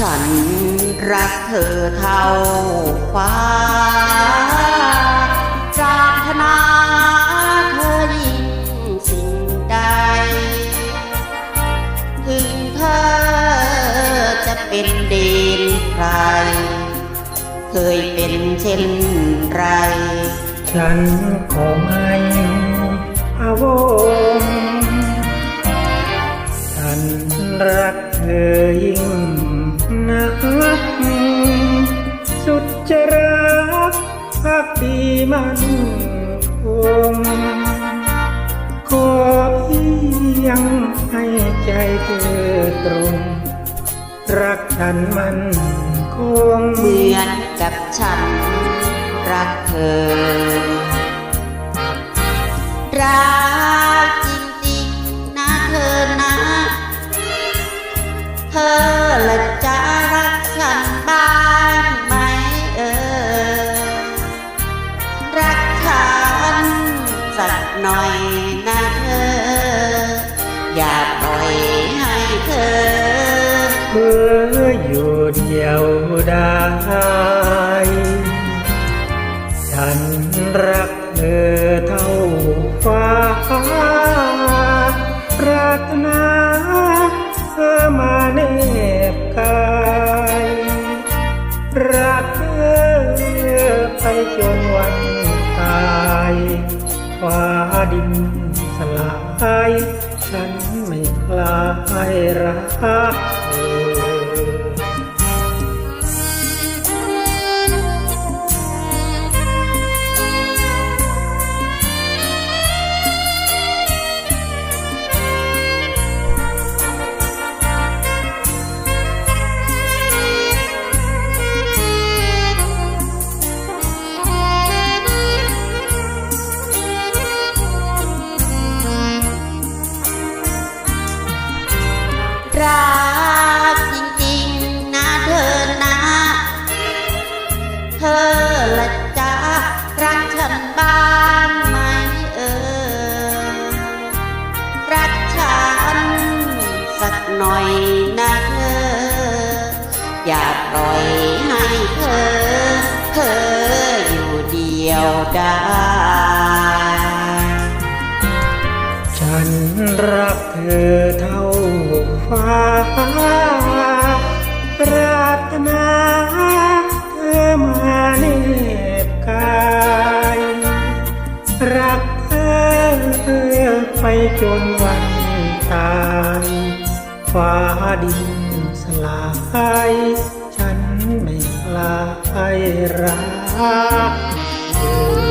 ฉันรักเธอเท่าฟ้าปรารถนาเธอยิ่งสิ่งใด ถึงเธอจะเป็นเดนใคร เคยเป็นเช่นไร ฉันขอไม่พะวง มันคงขอเพียงให้ใจเธอตรง รักฉันมันคงเหมือนกับฉัน รักเธอ รักจริงๆนะเธอนะ เธอละ สักหน่อยนะเธอ อย่าปล่อยให้เธอเมื่ออยู่เดียวได้ ฉันรักเธอเท่าฟ้ารารถนาเธอมาเนบกายรักเธอไปจนวันตาย ฟ้าดินสลาย ฉันไม่กล้าให้รัก อละจะรักฉันบ้างไหมเออ รักฉันสักหน่อยนะเธอ อย่าปล่อยให้เธอ เธออยู่เดียวได้ฉันรักเธอเท่าฟ้ารารถนา ไปจนวันตายฟ้าดินสลาย ฉันไม่กลาให้รัก